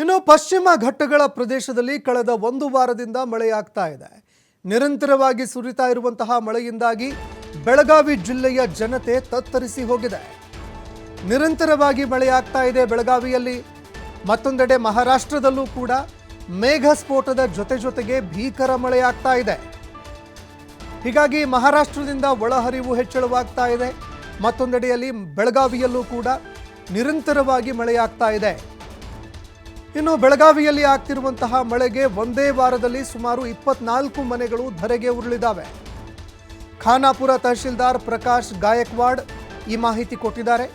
ಇನ್ನು ಪಶ್ಚಿಮ ಘಟ್ಟಗಳ ಪ್ರದೇಶದಲ್ಲಿ ಕಳೆದ ಒಂದು ವಾರದಿಂದ ಮಳೆಯಾಗ್ತಾ ಇದೆ. ನಿರಂತರವಾಗಿ ಸುರಿತಾ ಇರುವಂತಹ ಮಳೆಯಿಂದಾಗಿ ಬೆಳಗಾವಿ ಜಿಲ್ಲೆಯ ಜನತೆ ತತ್ತರಿಸಿ ಹೋಗಿದೆ. ನಿರಂತರವಾಗಿ ಮಳೆಯಾಗ್ತಾ ಇದೆ ಬೆಳಗಾವಿಯಲ್ಲಿ. ಮತ್ತೊಂದೆಡೆ ಮಹಾರಾಷ್ಟ್ರದಲ್ಲೂ ಕೂಡ ಮೇಘ ಸ್ಫೋಟದ ಜೊತೆ ಜೊತೆಗೆ ಭೀಕರ ಮಳೆಯಾಗ್ತಾ ಇದೆ. ಹೀಗಾಗಿ ಮಹಾರಾಷ್ಟ್ರದಿಂದ ಒಳಹರಿವು ಹೆಚ್ಚಳವಾಗ್ತಾ ಇದೆ. ಮತ್ತೊಂದೆಡೆಯಲ್ಲಿ ಬೆಳಗಾವಿಯಲ್ಲೂ ಕೂಡ ನಿರಂತರವಾಗಿ ಮಳೆಯಾಗ್ತಾ ಇದೆ. ಇನ್ನು ಬೆಳಗಾವಿಯಲ್ಲಿ ಆಗ್ತಿರುವಂತಹ ಮಳೆಗೆ ಒಂದೇ ವಾರದಲ್ಲಿ ಸುಮಾರು ಇಪ್ಪತ್ನಾಲ್ಕು ಮನೆಗಳು ಧರೆಗೆ ಉರುಳಿದ್ದಾವೆ ಖಾನಾಪುರ ತಹಶೀಲ್ದಾರ್ ಪ್ರಕಾಶ್ ಗಾಯಕ್ವಾಡ್ ಈ ಮಾಹಿತಿ ಕೊಟ್ಟಿದ್ದಾರೆ.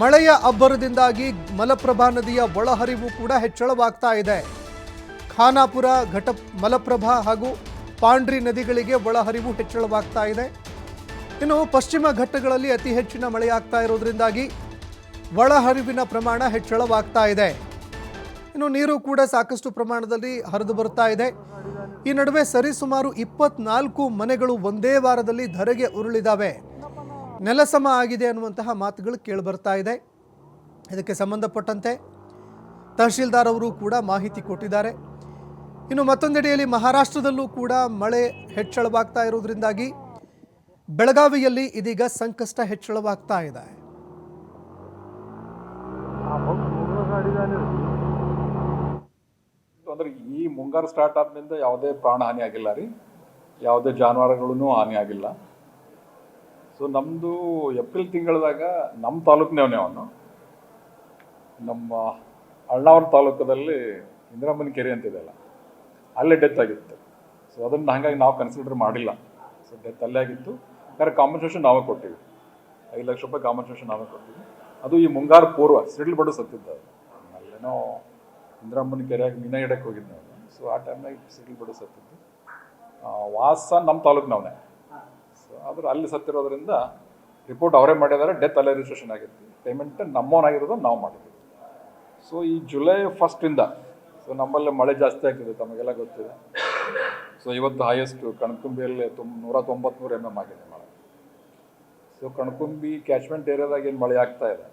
ಮಳೆಯ ಅಬ್ಬರದಿಂದಾಗಿ ಮಲಪ್ರಭಾ ನದಿಯ ಒಳಹರಿವು ಕೂಡ ಹೆಚ್ಚಳವಾಗ್ತಾ ಇದೆ. ಖಾನಾಪುರ ಘಟ ಮಲಪ್ರಭಾ ಹಾಗೂ ಪಾಂಡ್ರಿ ನದಿಗಳಿಗೆ ಒಳಹರಿವು ಹೆಚ್ಚಳವಾಗ್ತಾ ಇದೆ. ಇನ್ನು ಪಶ್ಚಿಮ ಘಟ್ಟಗಳಲ್ಲಿ ಅತಿ ಹೆಚ್ಚಿನ ಮಳೆಯಾಗ್ತಾ ಇರೋದ್ರಿಂದಾಗಿ ಒಳಹರಿವಿನ ಪ್ರಮಾಣ ಹೆಚ್ಚಳವಾಗ್ತಾ ಇದೆ. ಇನ್ನು ನೀರು ಕೂಡ ಸಾಕಷ್ಟು ಪ್ರಮಾಣದಲ್ಲಿ ಹರಿದು ಬರ್ತಾ ಇದೆ. ಈ ನಡುವೆ ಸರಿಸುಮಾರು ಇಪ್ಪತ್ನಾಲ್ಕು ಮನೆಗಳು ಒಂದೇ ವಾರದಲ್ಲಿ ಧರೆಗೆ ಉರುಳಿದಾವೆ. ನೆಲಸಮ ಆಗಿದೆ ಅನ್ನುವಂತಹ ಮಾತುಗಳು ಕೇಳಿಬರ್ತಾ ಇದೆ. ಇದಕ್ಕೆ ಸಂಬಂಧಪಟ್ಟಂತೆ ತಹಶೀಲ್ದಾರ್ ಅವರು ಕೂಡ ಮಾಹಿತಿ ಕೊಟ್ಟಿದ್ದಾರೆ. ಇನ್ನು ಮತ್ತೊಂದೆಡೆಯಲ್ಲಿ ಮಹಾರಾಷ್ಟ್ರದಲ್ಲೂ ಕೂಡ ಮಳೆ ಹೆಚ್ಚಳವಾಗ್ತಾ ಇರೋದ್ರಿಂದಾಗಿ ಬೆಳಗಾವಿಯಲ್ಲಿ ಇದೀಗ ಸಂಕಷ್ಟ ಹೆಚ್ಚಳವಾಗ್ತಾ ಇದೆ. ಅಂದ್ರೆ ಈ ಮುಂಗಾರು ಸ್ಟಾರ್ಟ್ ಆದ್ಮೇಲೆ ಯಾವುದೇ ಪ್ರಾಣ ಹಾನಿ ಆಗಿಲ್ಲ ರೀ. ಯಾವುದೇ ಜಾನುವಾರುಗಳೂ ಹಾನಿ ಆಗಿಲ್ಲ. ಸೊ ನಮ್ಮದು ಏಪ್ರಿಲ್ ತಿಂಗಳದಾಗ ನಮ್ಮ ತಾಲೂಕಿನವನೇ ಅವನು. ನಮ್ಮ ಅಳ್ಳಾವರ ತಾಲೂಕದಲ್ಲಿ ಇಂದಿರಾಮನ್ ಕೆರೆ ಅಂತಿದೆಯಲ್ಲ ಅಲ್ಲೇ ಡೆತ್ ಆಗಿತ್ತು. ಸೊ ಅದನ್ನು ಹಾಗಾಗಿ ನಾವು ಕನ್ಸಿಡರ್ ಮಾಡಿಲ್ಲ. ಸೊ ಡೆತ್ ಅಲ್ಲೇ ಆಗಿತ್ತು. ಯಾಕಂದ್ರೆ ಕಾಂಪನ್ಸೇಷನ್ ನಾವೇ ಕೊಟ್ಟಿವಿ. ಐದು ಲಕ್ಷ ರೂಪಾಯಿ ಕಾಂಪನ್ಸೇಷನ್ ನಾವೇ ಕೊಟ್ಟಿವಿ. ಅದು ಈ ಮುಂಗಾರು ಪೂರ್ವ, ಸಿಡಿಲು ಬಡ್ಡು ಸತ್ತಿದ್ದ ಅಲ್ಲೇನೋ ಇಂದ್ರಮ್ಮನ ಕೆರೆಯಾಗಿ ಮೀನ ಇಡಕ್ಕೆ ಹೋಗಿದ್ದೆ ನಾವು ಸೊ ಆ ಟೈಮ್ನಾಗ ಸಿಡಿಲು ಬಿಡೋ ಸತ್ತಿದ್ದು. ವಾಸ ನಮ್ಮ ತಾಲೂಕಿನವನೇ. ಸೊ ಆದ್ರೆ ಅಲ್ಲಿ ಸತ್ತಿರೋದ್ರಿಂದ ರಿಪೋರ್ಟ್ ಅವರೇ ಮಾಡಿದ್ದಾರೆ ಡೆತ್ ಅಲ್ಲೇ ರಿಜಿಸ್ಟ್ರೇಷನ್ ಆಗಿತ್ತು. ಪೇಮೆಂಟ್ ನಮ್ಮವನಾಗಿರೋದು ನಾವು ಮಾಡಿದ್ವಿ. ಸೊ ಈ ಜುಲೈ ಫಸ್ಟಿಂದ ಸೊ ನಮ್ಮಲ್ಲಿ ಮಳೆ ಜಾಸ್ತಿ ಆಗ್ತಿದೆ ತಮಗೆಲ್ಲ ಗೊತ್ತಿದೆ. ಸೊ ಇವತ್ತು ಹೈಯೆಸ್ಟ್ ಕಣ್ಕುಂಬಿಯಲ್ಲಿ ತುಂಬ ನೂರ ತೊಂಬತ್ಮೂರು ಎಂ ಎಂ ಆಗಿದೆ ಮಳೆ. ಸೊ ಕಣ್ಕುಂಬಿ ಕ್ಯಾಚ್ಮೆಂಟ್ ಏರಿಯಾದಾಗ ಏನು ಮಳೆ ಆಗ್ತಾ ಇದೆ?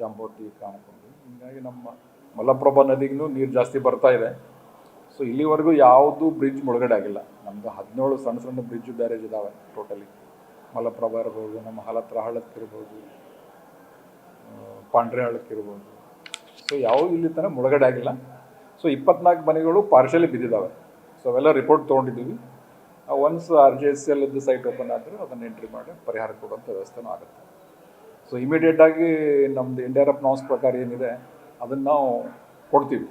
ಜಂಬೋಟಿ ಕಣಕುಂಬಿ. ಹೀಗಾಗಿ ನಮ್ಮ ಮಲಪ್ರಭಾ ನದಿಗೂ ನೀರು ಜಾಸ್ತಿ ಬರ್ತಾ ಇದೆ. ಸೊ ಇಲ್ಲಿವರೆಗೂ ಯಾವುದು ಬ್ರಿಡ್ಜ್ ಮುಳುಗಡೆ ಆಗಿಲ್ಲ. ನಮ್ಮದು ಹದಿನೇಳು ಸಣ್ಣ ಸಣ್ಣ ಬ್ರಿಡ್ಜ್ ಬ್ಯಾರೇಜ್ ಇದ್ದಾವೆ ಟೋಟಲಿ ಮಲಪ್ರಭಾ ಇರ್ಬೋದು ನಮ್ಮ ಹಲತ್ರ ಹಳ್ಳಕ್ಕೆ ಇರ್ಬೋದು ಆ, ಪಾಂಡ್ರೆ ಹಳಕ್ಕಿರ್ಬೋದು ಸೊ ಯಾವ ಇಲ್ಲಿ ತನಕ ಮುಳುಗಡೆ ಆಗಿಲ್ಲ. ಸೊ ಇಪ್ಪತ್ನಾಲ್ಕು ಮನೆಗಳು ಪಾರ್ಶಲಿ ಬಿದ್ದಿದ್ದಾವೆ ಸೊ ಅವೆಲ್ಲ ರಿಪೋರ್ಟ್ ತೊಗೊಂಡಿದ್ದೀವಿ. Once R G S L site open ಆದರೆ ಅದನ್ನು ಎಂಟ್ರಿ ಮಾಡಿ ಪರಿಹಾರ ಕೊಡುವಂಥ ವ್ಯವಸ್ಥೆನೂ ಆಗುತ್ತೆ. ಸೊ ಇಮಿಡಿಯೇಟಾಗಿ ನಮ್ಮದು ಇಂಡಿಯಾರಪ್ ನೌನ್ಸ್ ಪ್ರಕಾರ ಏನಿದೆ ಅದನ್ನು ನಾವು ಕೊಡ್ತೀವಿ.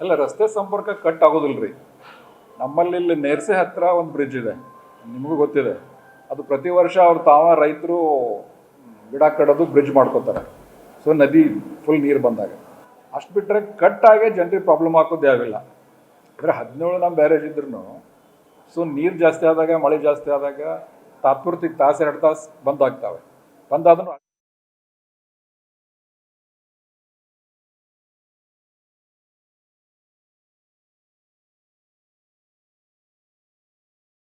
ಅಲ್ಲ, ರಸ್ತೆ ಸಂಪರ್ಕ ಕಟ್ ಆಗೋದಿಲ್ಲ ರೀ ನಮ್ಮಲ್ಲಿ ಇಲ್ಲಿ ನೇರ್ಸೆ ಹತ್ತಿರ ಒಂದು ಬ್ರಿಡ್ಜ್ ಇದೆ. ನಿಮಗೂ ಗೊತ್ತಿದೆ. ಅದು ಪ್ರತಿ ವರ್ಷ ಅವ್ರು ತಾವ ರೈತರು ಗಿಡ ಕಡೋದು ಬ್ರಿಡ್ಜ್ ಮಾಡ್ಕೋತಾರೆ. ಸೊ ನದಿ ಫುಲ್ ನೀರು ಬಂದಾಗ. ಅಷ್ಟು ಬಿಟ್ಟರೆ ಕಟ್ ಆಗೇ ಜನರಿಗೆ ಪ್ರಾಬ್ಲಮ್ ಹಾಕೋದು ಯಾವಿಲ್ಲ ಅಂದರೆ ಹದಿನೇಳು ನಮ್ಮ ಬ್ಯಾರೇಜ್ ಇದ್ರೂ ಸೊ ನೀರು ಜಾಸ್ತಿ ಆದಾಗ, ಮಳೆ ಜಾಸ್ತಿ ಆದಾಗ ತಾತ್ಪೂರ್ತಿಗೆ ತಾಸು ಎರಡು ತಾಸು ಬಂದಾಗ್ತವೆ ಬಂದಾದ್ರೂ